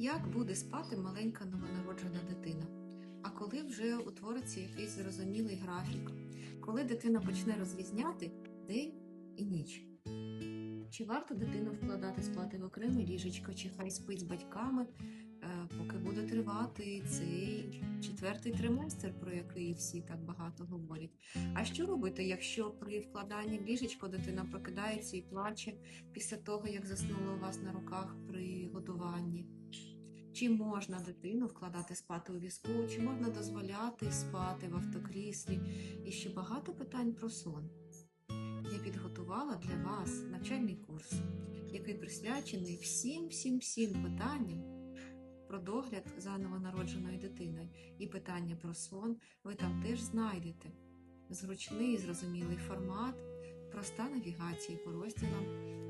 як буде спати маленька новонароджена дитина. А коли вже утвориться якийсь зрозумілий графік, коли дитина почне розрізняти день і ніч. Чи варто дитину вкладати спати в окреме ліжечко, чи хай спить з батьками, е, поки буде тривати цей четвертий триместр, про який всі так багато говорять. А що робити, якщо при вкладанні в ліжечко дитина прокидається і плаче після того, як заснула у вас на руках при годуванні? Чи можна дитину вкладати спати у візку, чи можна дозволяти спати в автокріслі? І ще багато питань про сон. Я підготувала для вас навчальний курс, який присвячений всім всім всім питанням про догляд за новонародженою дитиною. І питання про сон ви там теж знайдете. Зручний і зрозумілий формат, проста навігація по розділам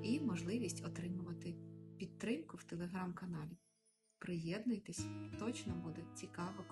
і можливість отримувати підтримку в телеграм-каналі. Приєднуйтесь, точно буде цікаво.